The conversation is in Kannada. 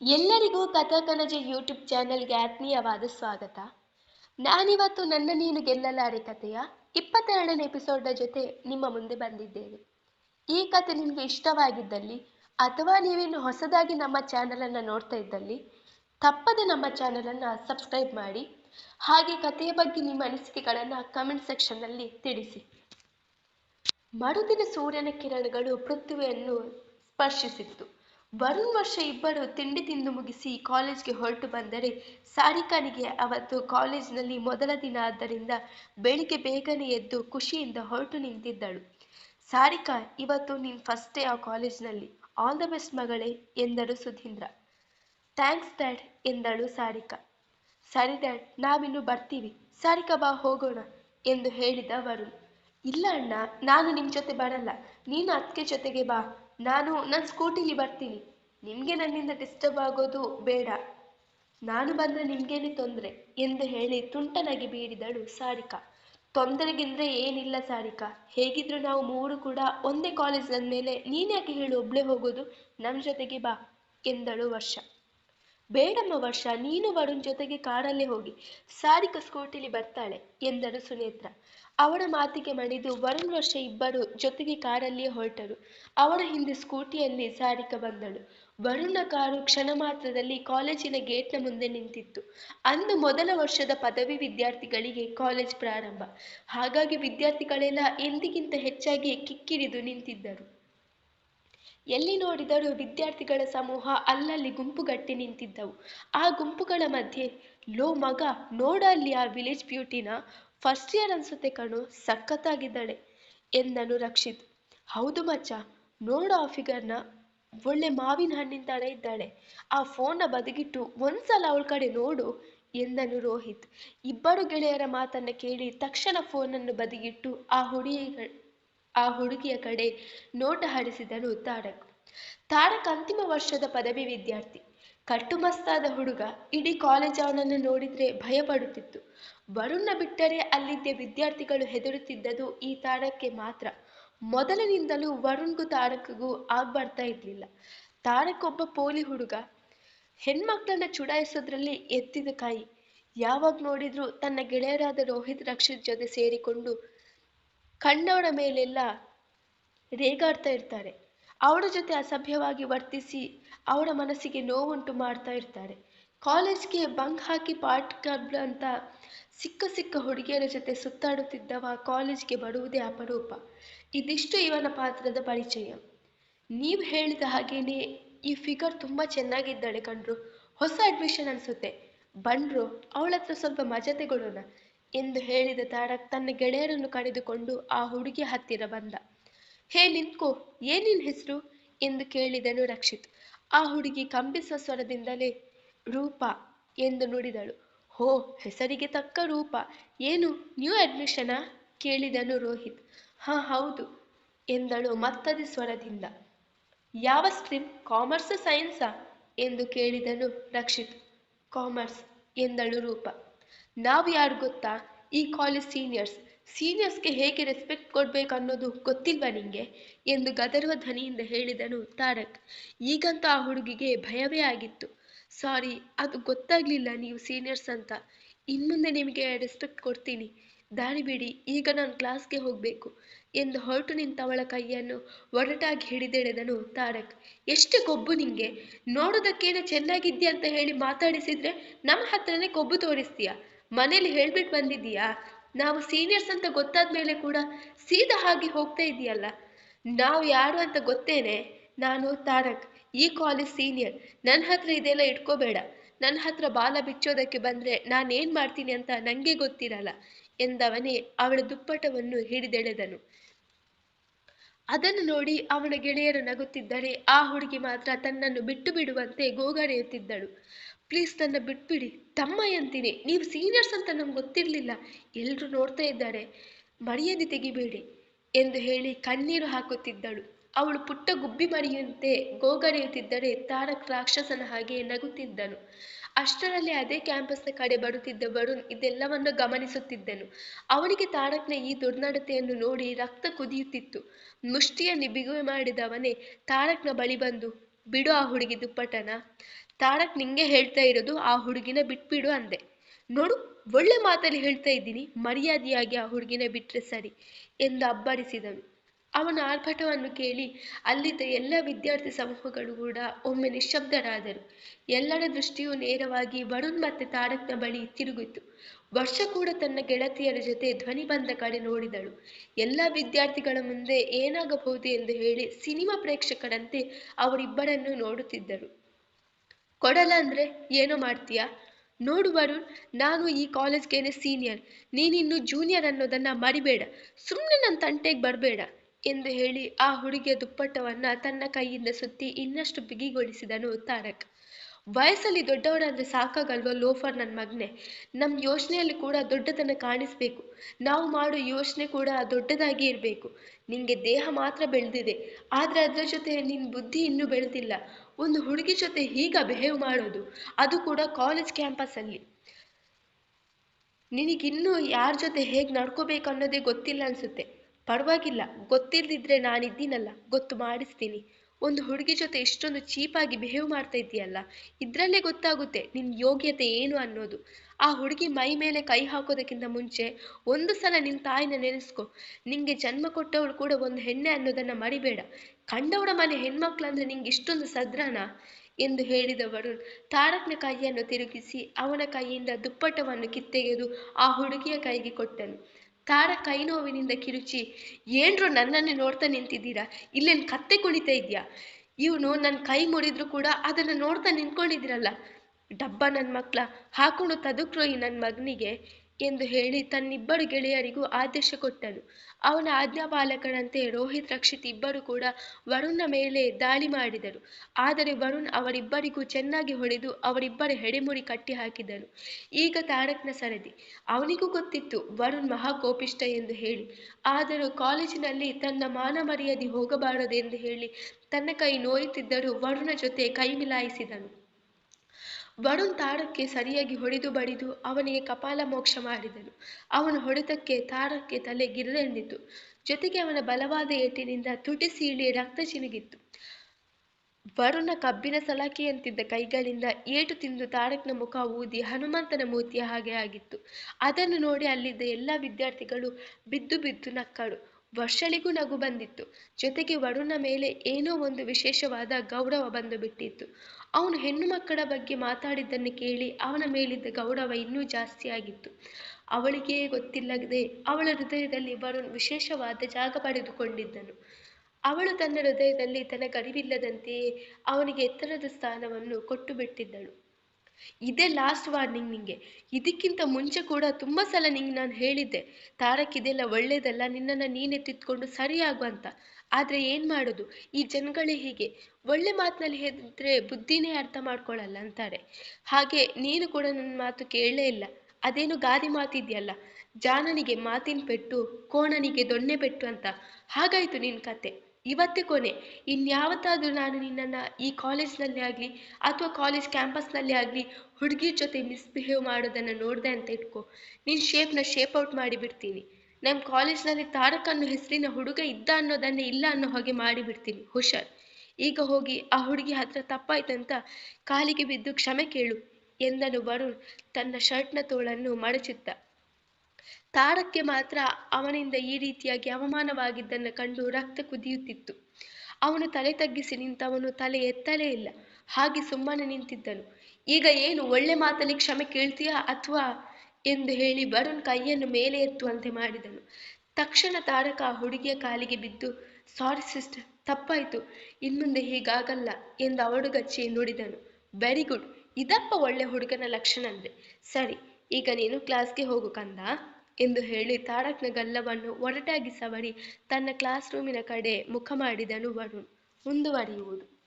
ಎಲ್ಲರಿಗೂ ಕಥಾಕನಜ ಯೂಟ್ಯೂಬ್ ಚಾನೆಲ್ಗೆ ಆತ್ಮೀಯವಾದ ಸ್ವಾಗತ. ನಾನಿವತ್ತು ನನ್ನ ನೀನು ಗೆಲ್ಲಲಾರೆ ಕಥೆಯ ಇಪ್ಪತ್ತೆರಡನೇ ಎಪಿಸೋಡ್ನ ಜೊತೆ ನಿಮ್ಮ ಮುಂದೆ ಬಂದಿದ್ದೇನೆ. ಈ ಕಥೆ ನಿಮಗೆ ಇಷ್ಟವಾಗಿದ್ದಲ್ಲಿ ಅಥವಾ ನೀವೇನು ಹೊಸದಾಗಿ ನಮ್ಮ ಚಾನಲನ್ನು ನೋಡ್ತಾ ಇದ್ದಲ್ಲಿ, ತಪ್ಪದೆ ನಮ್ಮ ಚಾನಲನ್ನು ಸಬ್ಸ್ಕ್ರೈಬ್ ಮಾಡಿ, ಹಾಗೆ ಕಥೆಯ ಬಗ್ಗೆ ನಿಮ್ಮ ಅನಿಸಿಕೆಗಳನ್ನು ಕಮೆಂಟ್ ಸೆಕ್ಷನ್ನಲ್ಲಿ ತಿಳಿಸಿ. ಮರುದಿನ ಸೂರ್ಯನ ಕಿರಣಗಳು ಪೃಥ್ವಿಯನ್ನು ಸ್ಪರ್ಶಿಸಿತ್ತು. ವರುಣ್ ವರ್ಷ ಇಬ್ಬರು ತಿಂಡಿ ತಿಂದು ಮುಗಿಸಿ ಕಾಲೇಜ್ಗೆ ಹೊರಟು ಬಂದರೆ ಸಾರಿಕಾನಿಗೆ ಅವತ್ತು ಕಾಲೇಜಿನಲ್ಲಿ ಮೊದಲ ದಿನ ಆದ್ದರಿಂದ ಬೆಳಿಗ್ಗೆ ಬೇಗನೆ ಎದ್ದು ಖುಷಿಯಿಂದ ಹೊರಟು ನಿಂತಿದ್ದಳು. ಸಾರಿಕಾ, ಇವತ್ತು ನಿನ್ ಫಸ್ಟ್ ಡೇ ಆ ಕಾಲೇಜಿನಲ್ಲಿ. ಆಲ್ ದ ಬೆಸ್ಟ್ ಮಗಳೇ ಎಂದರು ಸುಧೀಂದ್ರ. ಥ್ಯಾಂಕ್ಸ್ ಡ್ಯಾಡ್ ಎಂದಳು ಸಾರಿಕಾ. ಸರಿ ಡ್ಯಾಡ್ ನಾವಿನ್ನು ಬರ್ತೀವಿ. ಸಾರಿಕಾ, ಬಾ, ಹೋಗೋಣ ಎಂದು ಹೇಳಿದ ವರುಣ್. ಇಲ್ಲ, ಅಣ್ಣ, ನಾನು ನಿಮ್ಮ ಜೊತೆ ಬರಲ್ಲ. ನೀನು ಅದಕ್ಕೆ ಜೊತೆಗೆ ಬಾ. ನಾನು ನನ್ನ ಸ್ಕೂಟಿಲಿ ಬರ್ತೀನಿ. ನಿಮಗೆ ನನ್ನಿಂದ ಡಿಸ್ಟರ್ಬ್ ಆಗೋದು ಬೇಡ. ನಾನು ಬಂದರೆ ನಿಮಗೇನೆ ತೊಂದರೆ ಎಂದು ಹೇಳಿ ತುಂಟನಾಗಿ ಬೀಡಿದಳು ಸಾರಿಕಾ. ತೊಂದರೆಗಿಂದ್ರೆ ಏನಿಲ್ಲ ಸಾರಿಕಾ. ಹೇಗಿದ್ರು ನಾವು ಮೂರು ಕೂಡ ಒಂದೇ ಕಾಲೇಜ್ ಮೇಲೆ ನೀನ್ಯಾಕೆ ಹೇಳು ಒಬ್ಳೆ ಹೋಗೋದು? ನಮ್ಮ ಜೊತೆಗೆ ಬಾ, ಎಂದಳು ವರ್ಷ. ಬೇಡಮ್ಮ ವರ್ಷ, ನೀನು ವರುಣ್ ಜೊತೆಗೆ ಕಾರಲ್ಲೇ ಹೋಗಿ ಸಾರಿಕಾ ಸ್ಕೂಟಿಲಿ ಬರ್ತಾಳೆ, ಎಂದರು ಸುನೇತ್ರ. ಅವರ ಮಾತಿಗೆ ಮಣಿದು ವರುಣ್ ವರ್ಷ ಇಬ್ಬರು ಜೊತೆಗೆ ಕಾರಲ್ಲಿಯೇ ಹೊರಟರು. ಅವರ ಹಿಂದೆ ಸ್ಕೂಟಿಯಲ್ಲಿ ಸಾರಿಕಾ ಬಂದಳು. ವರುಣ ಕಾರು ಕ್ಷಣ ಮಾತ್ರದಲ್ಲಿ ಕಾಲೇಜಿನ ಗೇಟ್ನ ಮುಂದೆ ನಿಂತಿತ್ತು. ಅಂದು ಮೊದಲ ವರ್ಷದ ಪದವಿ ವಿದ್ಯಾರ್ಥಿಗಳಿಗೆ ಕಾಲೇಜ್ ಪ್ರಾರಂಭ. ಹಾಗಾಗಿ ವಿದ್ಯಾರ್ಥಿಗಳೆಲ್ಲ ಎಂದಿಗಿಂತ ಹೆಚ್ಚಾಗಿ ಕಿಕ್ಕಿರಿದು ನಿಂತಿದ್ದರು. ಎಲ್ಲಿ ನೋಡಿದರೂ ವಿದ್ಯಾರ್ಥಿಗಳ ಸಮೂಹ ಅಲ್ಲಲ್ಲಿ ಗುಂಪುಗಟ್ಟಿ ನಿಂತಿದ್ದವು. ಆ ಗುಂಪುಗಳ ಮಧ್ಯೆ, ಲೋ ಮಗ ನೋಡ ಅಲ್ಲಿ ಆ ವಿಲೇಜ್ ಬ್ಯೂಟಿನ ಫಸ್ಟ್ ಇಯರ್ ಅನ್ಸುತ್ತೆ ಕಣು, ಸಖತ್ತಾಗಿದ್ದಾಳೆ ಎಂದನು ರಕ್ಷಿತ್. ಹೌದು ಮಚ್ಚ, ನೋಡು ಆ ಫಿಗರ್ನ ಒಳ್ಳೆ ಮಾವಿನ ಹಣ್ಣಿನ ತರ ಇದ್ದಾಳೆ. ಆ ಫೋನ್ನ ಬದಿಗಿಟ್ಟು ಒಂದ್ಸಲ ಅವಳ ಕಡೆ ನೋಡು ಎಂದನು ರೋಹಿತ್. ಇಬ್ಬರು ಗೆಳೆಯರ ಮಾತನ್ನ ಕೇಳಿ ತಕ್ಷಣ ಫೋನನ್ನು ಬದಿಗಿಟ್ಟು ಆ ಹುಡುಗಿಯ ಆ ಹುಡುಗಿಯ ಕಡೆ ನೋಟ ಹರಿಸಿದನು ತಾರಕ್. ತಾರಕ್ ಅಂತಿಮ ವರ್ಷದ ಪದವಿ ವಿದ್ಯಾರ್ಥಿ. ಕಟ್ಟುಮಸ್ತಾದ ಹುಡುಗ. ಇಡೀ ಕಾಲೇಜ್ ಅವನನ್ನು ನೋಡಿದ್ರೆ ಭಯ ಪಡುತ್ತಿತ್ತು. ವರುಣ್ನ ಬಿಟ್ಟರೆ ಅಲ್ಲಿದ್ದ ವಿದ್ಯಾರ್ಥಿಗಳು ಹೆದರುತ್ತಿದ್ದದು ಈ ತಾರಕ್ಕೆ ಮಾತ್ರ. ಮೊದಲಿನಿಂದಲೂ ವರುಣ್ಗೂ ತಾರಕ್ಗೂ ಆಗ್ ಬರ್ತಾ ಇರ್ಲಿಲ್ಲ. ತಾರಕ್ ಒಬ್ಬ ಪೋಲಿ ಹುಡುಗ. ಹೆಣ್ಮಕ್ಳನ್ನ ಚುಡಾಯಿಸೋದ್ರಲ್ಲಿ ಎತ್ತಿದ ಕಾಯಿ. ಯಾವಾಗ ನೋಡಿದ್ರೂ ತನ್ನ ಗೆಳೆಯರಾದ ರೋಹಿತ್ ರಕ್ಷಿತ್ ಜೊತೆ ಸೇರಿಕೊಂಡು ಕಣ್ಣವರ ಮೇಲೆಲ್ಲ ರೇಗಾಡ್ತಾ ಇರ್ತಾರೆ. ಅವರ ಜೊತೆ ಅಸಭ್ಯವಾಗಿ ವರ್ತಿಸಿ ಅವರ ಮನಸ್ಸಿಗೆ ನೋವುಂಟು ಮಾಡ್ತಾ ಇರ್ತಾರೆ. ಕಾಲೇಜ್ಗೆ ಬಂಕ್ ಹಾಕಿ ಪಾಠ ಕ್ಲಬ್ ಅಂತ ಸಿಕ್ಕ ಸಿಕ್ಕ ಹುಡುಗಿಯರ ಜೊತೆ ಸುತ್ತಾಡುತ್ತಿದ್ದವ ಕಾಲೇಜ್ಗೆ ಬರುವುದೇ ಅಪರೂಪ. ಇದಿಷ್ಟು ಇವನ ಪಾತ್ರದ ಪರಿಚಯ. ನೀವು ಹೇಳಿದ ಹಾಗೇನೆ ಈ ಫಿಗರ್ ತುಂಬ ಚೆನ್ನಾಗಿದ್ದಾಳೆ ಕಣ್ರು. ಹೊಸ ಅಡ್ಮಿಷನ್ ಅನ್ಸುತ್ತೆ. ಬಂಡ್ರು ಅವಳ ಹತ್ರ ಸ್ವಲ್ಪ ಮಜಾ ಎಂದು ಹೇಳಿದ ತಾರಕ್ ತನ್ನ ಗೆಳೆಯರನ್ನು ಕರೆದುಕೊಂಡು ಆ ಹುಡುಗಿಯ ಹತ್ತಿರ ಬಂದ. ಹೇ ನಿಂತ್ಕೋ ಏನಿನ್ ಹೆಸರು? ಎಂದು ಕೇಳಿದನು ರಕ್ಷಿತ್. ಆ ಹುಡುಗಿ ಕಂಬಿಸುವ ಸ್ವರದಿಂದಲೇ ರೂಪ ಎಂದು ನುಡಿದಳು. ಹೋ, ಹೆಸರಿಗೆ ತಕ್ಕ ರೂಪ. ಏನು ನ್ಯೂ ಅಡ್ಮಿಷನಾ ಕೇಳಿದನು ರೋಹಿತ್. ಹಾ, ಹೌದು ಎಂದಳು ಮತ್ತದೇ ಸ್ವರದಿಂದ. ಯಾವ ಸ್ಟ್ರೀಮ್? ಕಾಮರ್ಸ್, ಸೈನ್ಸಾ ಎಂದು ಕೇಳಿದನು ರಕ್ಷಿತ್. ಕಾಮರ್ಸ್ ಎಂದಳು ರೂಪ. ನಾವು ಯಾರು ಗೊತ್ತಾ? ಈ ಕಾಲೇಜ್ ಸೀನಿಯರ್ಸ್ ಸೀನಿಯರ್ಸ್ಗೆ ಹೇಗೆ ರೆಸ್ಪೆಕ್ಟ್ ಕೊಡ್ಬೇಕು ಅನ್ನೋದು ಗೊತ್ತಿಲ್ವಾ ನಿಂಗೆ? ಎಂದು ಗದರುವ ಧ್ವನಿಯಿಂದ ಹೇಳಿದನು ತಾರಕ್. ಈಗಂತೂ ಆ ಹುಡುಗಿಗೆ ಭಯವೇ ಆಗಿತ್ತು. ಸಾರಿ ಅದು ಗೊತ್ತಾಗ್ಲಿಲ್ಲ ನೀವು ಸೀನಿಯರ್ಸ್ ಅಂತ. ಇನ್ಮುಂದೆ ನಿಮಗೆ ರೆಸ್ಪೆಕ್ಟ್ ಕೊಡ್ತೀನಿ. ದಾರಿ ಬಿಡಿ, ಈಗ ನಾನು ಕ್ಲಾಸ್ಗೆ ಹೋಗಬೇಕು ಎಂದು ಹೊರಟು ನಿಂತವಳ ಕೈಯನ್ನು ಒರಟಾಗಿ ಹಿಡಿದೆಳೆದನು ತಾರಕ್. ಎಷ್ಟು ಕೊಬ್ಬು ನಿಂಗೆ. ನೋಡೋದಕ್ಕೇನೋ ಚೆನ್ನಾಗಿದ್ಯಾ ಅಂತ ಹೇಳಿ ಮಾತಾಡಿಸಿದ್ರೆ ನಮ್ಮ ಹತ್ರನೇ ಕೊಬ್ಬು ತೋರಿಸ್ತೀಯಾ? ಮನೇಲಿ ಹೇಳ್ಬಿಟ್ಟು ಬಂದಿದ್ದೀಯಾ? ನಾವು ಸೀನಿಯರ್ಸ್ ಅಂತ ಗೊತ್ತಾದ ಮೇಲೆ ಕೂಡ ಸೀದಾ ಹಾಗೆ ಹೋಗ್ತಾ ಇದೆಯಲ್ಲ. ನಾವು ಯಾರು ಅಂತ ಗೊತ್ತೇನೆ? ನಾನು ತಾರಕ್, ಈ ಕಾಲೇಜ್ ಸೀನಿಯರ್ ನನ್ನ ಹತ್ರ ಇದೆಲ್ಲ ಇಟ್ಕೋಬೇಡ. ನನ್ನ ಹತ್ರ ಬಾಲ ಬಿಚ್ಚೋದಕ್ಕೆ ಬಂದ್ರೆ ನಾನೇನ್ ಮಾಡ್ತೀನಿ ಅಂತ ನಂಗೆ ಗೊತ್ತಿರಲ್ಲ ಎಂದವನೇ ಅವಳ ದುಪ್ಪಟವನ್ನು ಹಿಡಿದೆಳೆದನು. ಅದನ್ನು ನೋಡಿ ಅವನ ಗೆಳೆಯರು ನಗುತ್ತಿದ್ದರೆ ಆ ಹುಡುಗಿ ಮಾತ್ರ ತನ್ನನ್ನು ಬಿಟ್ಟು ಬಿಡುವಂತೆ ಗೋಗರೆಯುತ್ತಿದ್ದಳು. ಪ್ಲೀಸ್ ತನ್ನ ಬಿಟ್ಬಿಡಿ, ತಮ್ಮ ಅಂತೀನಿ. ನೀವು ಸೀನಿಯರ್ಸ್ ಅಂತ ನಮ್ಗೆ ಗೊತ್ತಿರಲಿಲ್ಲ. ಎಲ್ಲರೂ ನೋಡ್ತಾ ಇದ್ದಾರೆ. ಮರ್ಯಾದೆ ತೆಗಿಬೇಡಿ ಎಂದು ಹೇಳಿ ಕಣ್ಣೀರು ಹಾಕುತ್ತಿದ್ದಳು. ಅವಳು ಪುಟ್ಟ ಗುಬ್ಬಿ ಮರಿಯಂತೆ ಗೋಗರೆಯುತ್ತಿದ್ದರೆ ತಾರಕ್ ರಾಕ್ಷಸನ ಹಾಗೆ ನಗುತ್ತಿದ್ದನು. ಅಷ್ಟರಲ್ಲಿ ಅದೇ ಕ್ಯಾಂಪಸ್ನ ಕಡೆ ಬರುತ್ತಿದ್ದ ವರುಣ್ ಇದೆಲ್ಲವನ್ನು ಗಮನಿಸುತ್ತಿದ್ದನು. ಅವನಿಗೆ ತಾರಕ್ನ ಈ ದುರ್ನಡತೆಯನ್ನು ನೋಡಿ ರಕ್ತ ಕುದಿಯುತ್ತಿತ್ತು. ಮುಷ್ಟಿಯನ್ನು ಬಿಗುವೆ ಮಾಡಿದವನೇ ತಾರಕ್ನ ಬಳಿ ಬಂದು, ಬಿಡು ಆ ಹುಡುಗಿ ದುಪ್ಪಟನ. ತಾರಕ್ ನಿಂಗೆ ಹೇಳ್ತಾ ಇರೋದು ಆ ಹುಡುಗಿನ ಬಿಟ್ಬಿಡು ಅಂದೆ. ನೋಡು, ಒಳ್ಳೆ ಮಾತಲ್ಲಿ ಹೇಳ್ತಾ ಇದ್ದೀನಿ, ಮರ್ಯಾದೆಯಾಗಿ ಆ ಹುಡುಗಿನ ಬಿಟ್ರೆ ಸರಿ ಎಂದು ಅಬ್ಬರಿಸಿದನು. ಅವನ ಆರ್ಭಟವನ್ನು ಕೇಳಿ ಅಲ್ಲಿದ್ದ ಎಲ್ಲ ವಿದ್ಯಾರ್ಥಿ ಸಮೂಹಗಳು ಕೂಡ ಒಮ್ಮೆ ನಿಶ್ಶಬ್ದರಾದರು. ಎಲ್ಲರ ದೃಷ್ಟಿಯು ನೇರವಾಗಿ ವರುಣ್ ಮತ್ತೆ ತಾರಕ್ನ ಬಳಿ ತಿರುಗಿತು. ವರ್ಷ ಕೂಡ ತನ್ನ ಗೆಳತಿಯರ ಜೊತೆ ಧ್ವನಿ ಬಂದ ಕಡೆ ನೋಡಿದಳು. ಎಲ್ಲ ವಿದ್ಯಾರ್ಥಿಗಳ ಮುಂದೆ ಏನಾಗಬಹುದು ಎಂದು ಹೇಳಿ ಸಿನಿಮಾ ಪ್ರೇಕ್ಷಕರಂತೆ ಅವರಿಬ್ಬರನ್ನು ನೋಡುತ್ತಿದ್ದರು. ಕೊಡಲ ಅಂದ್ರೆ ಏನು ಮಾಡ್ತೀಯಾ? ನೋಡು ವರುಣ್, ನಾನು ಈ ಕಾಲೇಜ್ಗೇನೆ ಸೀನಿಯರ್. ನೀನಿನ್ನು ಜೂನಿಯರ್ ಅನ್ನೋದನ್ನ ಮರಿಬೇಡ. ಸುಮ್ಮನೆ ನನ್ನ ತಂಟೆಗೆ ಬರಬೇಡ. ಎಂದು ಹೇಳಿ ಆ ಹುಡುಗಿಯ ದುಪ್ಪಟ್ಟವನ್ನ ತನ್ನ ಕೈಯಿಂದ ಸುತ್ತಿ ಇನ್ನಷ್ಟು ಬಿಗಿಗೊಳಿಸಿದನು ತಾರಕ್. ವಯಸ್ಸಲ್ಲಿ ದೊಡ್ಡವರಾದ್ರೆ ಸಾಕಾಗಲ್ವ ಲೋಫರ್ ನನ್ನ ಮಗ್ನೆ? ನಮ್ಮ ಯೋಚನೆಯಲ್ಲಿ ಕೂಡ ದೊಡ್ಡತನ ಕಾಣಿಸ್ಬೇಕು. ನಾವು ಮಾಡೋ ಯೋಚನೆ ಕೂಡ ದೊಡ್ಡದಾಗಿ ಇರಬೇಕು. ನಿಂಗೆ ದೇಹ ಮಾತ್ರ ಬೆಳೆದಿದೆ. ಆದ್ರೆ ಅದರ ಜೊತೆ ನಿನ್ನ ಬುದ್ಧಿ ಇನ್ನೂ ಬೆಳೆದಿಲ್ಲ. ಒಂದು ಹುಡುಗಿ ಜೊತೆ ಹೀಗ ಬಿಹೇವ್ ಮಾಡೋದು, ಅದು ಕೂಡ ಕಾಲೇಜ್ ಕ್ಯಾಂಪಸ್ಸಲ್ಲಿ. ನಿನಗಿನ್ನೂ ಯಾರ ಜೊತೆ ಹೇಗೆ ನಡ್ಕೋಬೇಕು ಅನ್ನೋದೇ ಗೊತ್ತಿಲ್ಲ ಅನ್ಸುತ್ತೆ. ಪರವಾಗಿಲ್ಲ, ಗೊತ್ತಿಲ್ದಿದ್ರೆ ನಾನಿದ್ದೀನಲ್ಲ, ಗೊತ್ತು ಮಾಡಿಸ್ತೀನಿ. ಒಂದು ಹುಡುಗಿ ಜೊತೆ ಇಷ್ಟೊಂದು ಚೀಪಾಗಿ ಬಿಹೇವ್ ಮಾಡ್ತಾ ಇದೆಯಲ್ಲ ಇದ್ರಲ್ಲೇ ಗೊತ್ತಾಗುತ್ತೆ ನಿನ್ನ ಯೋಗ್ಯತೆ ಏನು ಅನ್ನೋದು. ಆ ಹುಡುಗಿ ಮೈ ಮೇಲೆ ಕೈ ಹಾಕೋದಕ್ಕಿಂತ ಮುಂಚೆ ಒಂದು ಸಲ ನಿನ್ನ ತಾಯಿನ ನೆನೆಸ್ಕೊ. ನಿಂಗೆ ಜನ್ಮ ಕೊಟ್ಟವಳು ಕೂಡ ಒಂದು ಹೆಣ್ಣೆ ಅನ್ನೋದನ್ನ ಮರಿಬೇಡ. ಕಂಡವರ ಮನೆ ಹೆಣ್ಮಕ್ಳಂದ್ರೆ ನಿಂಗೆ ಇಷ್ಟೊಂದು ಸದ್ರನ? ಎಂದು ಹೇಳಿದ ವರುಣ್ ತಾರಕ್ನ ಕೈಯನ್ನು ತಿರುಗಿಸಿ ಅವನ ಕೈಯಿಂದ ದುಪ್ಪಟ್ಟವನ್ನು ಕಿತ್ತೆಗೆದು ಆ ಹುಡುಗಿಯ ಕೈಗೆ ಕೊಟ್ಟನು. ತಾರಕ್ ಕೈ ನೋವಿನಿಂದ ಕಿರುಚಿ, ಏನ್ರು ನನ್ನನ್ನೇ ನೋಡ್ತಾ ನಿಂತಿದ್ದೀರಾ? ಇಲ್ಲೇನು ಕತ್ತೆ ಕುಣಿತಾ ಇದ್ಯಾ? ಇವನು ನನ್ನ ಕೈ ಮುರಿದ್ರು ಕೂಡ ಅದನ್ನು ನೋಡ್ತಾ ನಿಂತ್ಕೊಂಡಿದ್ದೀರಲ್ಲ. ಡಬ್ಬ ನನ್ನ ಮಕ್ಳ, ಹಾಕೊಂಡು ತದುಕ್ರೋಯಿ ಈ ನನ್ನ ಮಗನಿಗೆ. ಎಂದು ಹೇಳಿ ತನ್ನಿಬ್ಬರು ಗೆಳೆಯರಿಗೂ ಆದೇಶ ಕೊಟ್ಟನು ಅವನ ಆಜ್ಞಾಪಾಲಕರಂತೆ ರೋಹಿತ್, ರಕ್ಷಿತ್ ಇಬ್ಬರು ಕೂಡ ವರುಣ್ನ ಮೇಲೆ ದಾಳಿ ಮಾಡಿದರು. ಆದರೆ ವರುಣ್ ಅವರಿಬ್ಬರಿಗೂ ಚೆನ್ನಾಗಿ ಹೊಡೆದು ಅವರಿಬ್ಬರ ಹೆಡೆಮುರಿ ಕಟ್ಟಿ ಹಾಕಿದನು ಈಗ ತಾರಕ್ನ ಸರದಿ. ಅವನಿಗೂ ಗೊತ್ತಿತ್ತು, ವರುಣ್ ಮಹಾಕೋಪಿಷ್ಟ ಎಂದು ಹೇಳಿ. ಆದರೂ ಕಾಲೇಜಿನಲ್ಲಿ ತನ್ನ ಮಾನ ಮರ್ಯಾದೆ ಹೋಗಬಾರದೆಂದು ಹೇಳಿ ತನ್ನ ಕೈ ನೋಯುತ್ತಿದ್ದರೂ ವರುಣ ಜೊತೆ ಕೈ ಮಿಲಾಯಿಸಿದನು. ವರುಣ್ ತಾರಕ್ಕೆ ಸರಿಯಾಗಿ ಹೊಡೆದು ಬಡಿದು ಅವನಿಗೆ ಕಪಾಲ ಮೋಕ್ಷ ಮಾಡಿದನು. ಅವನ ಹೊಡೆತಕ್ಕೆ ತಾರಕ್ಕೆ ತಲೆ ಗಿರ್ರೆಂದಿತು ಜೊತೆಗೆ ಅವನ ಬಲವಾದ ಏಟಿನಿಂದ ತುಟಿ ಸೀಳಿ ರಕ್ತ ಚಿನುಗಿತ್ತು ವರುಣ ಕಬ್ಬಿನ ಸಲಾಕೆಯಂತಿದ್ದ ಕೈಗಳಿಂದ ಏಟು ತಿಂದು ತಾರಕ್ನ ಮುಖ ಊದಿ ಹನುಮಂತನ ಮೂರ್ತಿಯ ಹಾಗೆ ಆಗಿತ್ತು. ಅದನ್ನು ನೋಡಿ ಅಲ್ಲಿದ್ದ ಎಲ್ಲ ವಿದ್ಯಾರ್ಥಿಗಳು ಬಿದ್ದು ಬಿದ್ದು ನಕ್ಕರು. ವರ್ಷಳಿಗೂ ನಗು ಬಂದಿತ್ತು. ಜೊತೆಗೆ ವರುಣ ಮೇಲೆ ಏನೋ ಒಂದು ವಿಶೇಷವಾದ ಗೌರವ ಬಂದು ಬಿಟ್ಟಿತ್ತು. ಅವನು ಹೆಣ್ಣು ಮಕ್ಕಳ ಬಗ್ಗೆ ಮಾತಾಡಿದ್ದನ್ನು ಕೇಳಿ ಅವನ ಮೇಲಿದ್ದ ಗೌರವ ಇನ್ನೂ ಜಾಸ್ತಿ ಆಗಿತ್ತು ಅವಳಿಗೇ ಗೊತ್ತಿಲ್ಲದೆ ಅವಳ ಹೃದಯದಲ್ಲಿ ವರುಣ್ ವಿಶೇಷವಾದ ಜಾಗ ಪಡೆದುಕೊಂಡಿದ್ದನು. ಅವಳು ತನ್ನ ಹೃದಯದಲ್ಲಿ ತನಗರಿವಿಲ್ಲದಂತೆಯೇ ಅವನಿಗೆ ಎತ್ತರದ ಸ್ಥಾನವನ್ನು ಕೊಟ್ಟು ಬಿಟ್ಟಿದ್ದಳು. ಇದೇ ಲಾಸ್ಟ್ ವಾರ್ನಿಂಗ್ ನಿಂಗೆ. ಇದಕ್ಕಿಂತ ಮುಂಚೆ ಕೂಡ ತುಂಬ ಸಲ ನಿಂಗೆ ನಾನು ಹೇಳಿದ್ದೆ, ತಾರಕ್ ಇದೆಲ್ಲ ಒಳ್ಳೇದಲ್ಲ, ನಿನ್ನನ್ನು ನೀನೇ ತಿದ್ಕೊಂಡು ಸರಿಯಾಗು ಅಂತ. ಆದರೆ ಏನು ಮಾಡೋದು? ಈ ಜನಗಳೇ ಹೀಗೆ. ಒಳ್ಳೆ ಮಾತಿನಲ್ಲಿ ಹೇಳಿದ್ರೆ ಬುದ್ಧಿನೇ ಅರ್ಥ ಮಾಡ್ಕೊಳ್ಳಲ್ಲ ಅಂತಾರೆ. ಹಾಗೆ ನೀನು ಕೂಡ ನನ್ನ ಮಾತು ಕೇಳಲೇ ಇಲ್ಲ. ಅದೇನು ಗಾದಿ ಮಾತಿದೆಯಲ್ಲ? ಜಾನನಿಗೆ ಮಾತಿನ ಪೆಟ್ಟು, ಕೋಣನಿಗೆ ದೊಣ್ಣೆ ಪೆಟ್ಟು ಅಂತ. ಹಾಗಾಯ್ತು ನಿನ್ನ ಕತೆ. ಇವತ್ತೇ ಕೊನೆ. ಇನ್ಯಾವತ್ತಾದ್ರೂ ನಾನು ನಿನ್ನನ್ನು ಈ ಕಾಲೇಜ್ನಲ್ಲಿ ಆಗಲಿ ಅಥವಾ ಕಾಲೇಜ್ ಕ್ಯಾಂಪಸ್ನಲ್ಲಿ ಆಗಲಿ ಹುಡುಗಿ ಜೊತೆ ಮಿಸ್ಬಿಹೇವ್ ಮಾಡೋದನ್ನು ನೋಡ್ದೆ ಅಂತ ಇಟ್ಕೋ. ನಿನ್ನ ಶೇಪ್ನ ಶೇಪ್ ಔಟ್ ಮಾಡಿಬಿಡ್ತೀನಿ ನಮ್ಮ ಕಾಲೇಜ್ನಲ್ಲಿ ತಾರಕ್ ಅನ್ನೋ ಹೆಸರಿನ ಹುಡುಗ ಇದ್ದ ಅನ್ನೋದನ್ನೇ ಇಲ್ಲ ಅನ್ನೋ ಹಾಗೆ ಮಾಡಿಬಿಡ್ತೀನಿ ಹುಷಾರ್. ಈಗ ಹೋಗಿ ಆ ಹುಡುಗಿ ಹತ್ರ ತಪ್ಪಾಯ್ತಂತ ಕಾಲಿಗೆ ಬಿದ್ದು ಕ್ಷಮೆ ಕೇಳು ಎಂದನು ವರುಣ್ ತನ್ನ ಶರ್ಟ್ನ ತೋಳನ್ನು ಮಡಚುತ್ತಾ ತಾರಕ್ಕೆ ಮಾತ್ರ ಅವನಿಂದ ಈ ರೀತಿಯಾಗಿ ಅವಮಾನವಾಗಿದ್ದನ್ನು ಕಂಡು ರಕ್ತ ಕುದಿಯುತ್ತಿತ್ತು. ಅವನು ತಲೆ ತಗ್ಗಿಸಿ ನಿಂತವನು ತಲೆ ಎತ್ತಲೇ ಇಲ್ಲ. ಹಾಗೆ ಸುಮ್ಮನೆ ನಿಂತಿದ್ದನು. ಈಗ ಏನು, ಒಳ್ಳೆ ಮಾತಲ್ಲಿ ಕ್ಷಮೆ ಕೇಳ್ತೀಯಾ ಅಥವಾ? ಎಂದು ಹೇಳಿ ಬರುನ್ ಕೈಯನ್ನು ಮೇಲೆ ಎತ್ತುವಂತೆ ಮಾಡಿದನು. ತಕ್ಷಣ ತಾರಕ ಹುಡುಗಿಯ ಕಾಲಿಗೆ ಬಿದ್ದು, ಸಾರಿ ಸಿಸ್ಟರ್, ತಪ್ಪಾಯ್ತು. ಇನ್ಮುಂದೆ ಹೀಗಾಗಲ್ಲ ಎಂದು ಅವಡುಗಚ್ಚಿ ನುಡಿದನು. Very good. ಇದಪ್ಪ ಒಳ್ಳೆ ಹುಡುಗನ ಲಕ್ಷಣ ಅಂದ್ರೆ. ಸರಿ, ಈಗ ನೀನು ಕ್ಲಾಸ್ಗೆ ಹೋಗು ಕಂದ. ಎಂದು ಹೇಳಿ ತಾರಕ್ನ ಗಲ್ಲವನ್ನು ಒರಟಾಗಿ ಸವರಿ ತನ್ನ ಕ್ಲಾಸ್ ರೂಮಿನ ಕಡೆ ಮುಖ ಮಾಡಿದನು ವರುಣ್. ಮುಂದುವರಿಯುವುದು.